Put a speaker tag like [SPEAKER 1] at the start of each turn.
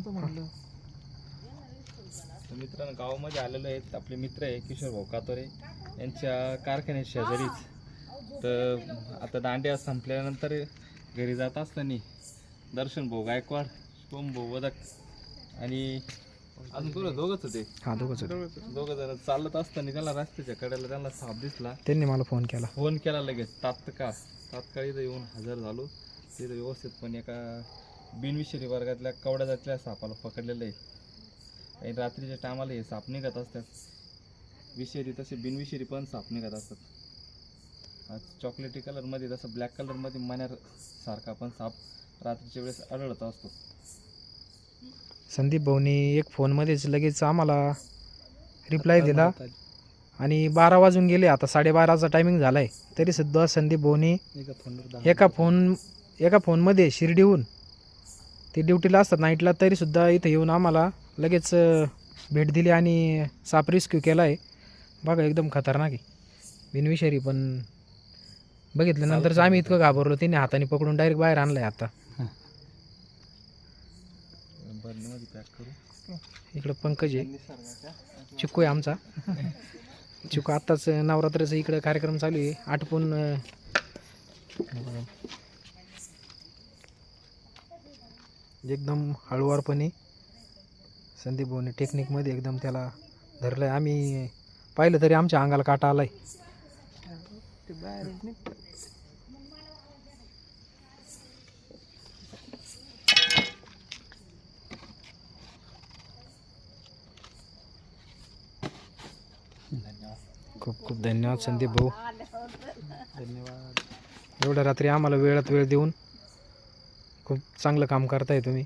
[SPEAKER 1] आणतो म्हटलं.
[SPEAKER 2] तर मित्रांनो गावामध्ये आलेलो आहेत आपले मित्र आहे किशोर भाऊ कातोरे. यांच्या कारखान्यात शेजारीच. तर आता दांड्या संपल्यानंतर घरी जात असताना दर्शन भाऊ गायकवाड शुभम भाऊ वदक आणि अजून कोण दोघंच होते.
[SPEAKER 3] हा दोघंच होते.
[SPEAKER 2] दोघं जण चालत असताना त्याला रस्त्याच्या कडेला त्यांना साप दिसला.
[SPEAKER 3] त्यांनी मला फोन केला.
[SPEAKER 2] फोन केला लगेच. तात्काळ तात्काळ इथं येऊन हजर झालो. तिथं व्यवस्थितपणे एका बिनविषारी वर्गातल्या कवड्या जातल्या सापाला पकडलेलं आहे. आणि रात्रीच्या टायमाला हे साप निघत असतात. विषारी तसे बिनविषारी पण साप निघत असतात. आज चॉकलेटी कलरमध्ये तसं ब्लॅक कलरमध्ये मण्यार सारखा पण साप रात्रीच्या वेळेस आढळत असतो.
[SPEAKER 3] संदीप भाऊनी एक फोनमध्येच लगेच आम्हाला रिप्लाय दिला. आणि बारा वाजून गेले आता साडेबाराचा टायमिंग झाला आहे तरीसुद्धा संदीप भाऊनी
[SPEAKER 1] एका फोनवर
[SPEAKER 3] एका फोन एका फोनमध्ये शिर्डीहून ते ड्युटीला असतात. नाईटला तरीसुद्धा इथं येऊन आम्हाला लगेच भेट दिली आणि साप रेस्क्यू केला आहे बघा एकदम खतरनाक आहे. बिनविषारी पण बघितल्यानंतरच आम्ही इतकं घाबरलो. तिने हाताने पकडून डायरेक्ट बाहेर आणलं आहे आता इकडं पंकज आहे. चिक्कू आहे आमचा. चिक्कू आत्ताच नवरात्राचा इकडं कार्यक्रम चालू आहे. आटपून एकदम हळुवारपणे संदीप भाऊने टेक्निकमध्ये एकदम त्याला धरलं आहे आम्ही पाहिलं तरी आमच्या अंगाला काटा
[SPEAKER 1] बाहेर निघतं
[SPEAKER 3] खूप खूप धन्यवाद संदीप भाऊ.
[SPEAKER 1] धन्यवाद.
[SPEAKER 3] एवढ्या रात्री आम्हाला वेळात वेळ देऊन खूप चांगलं काम करताय तुम्ही.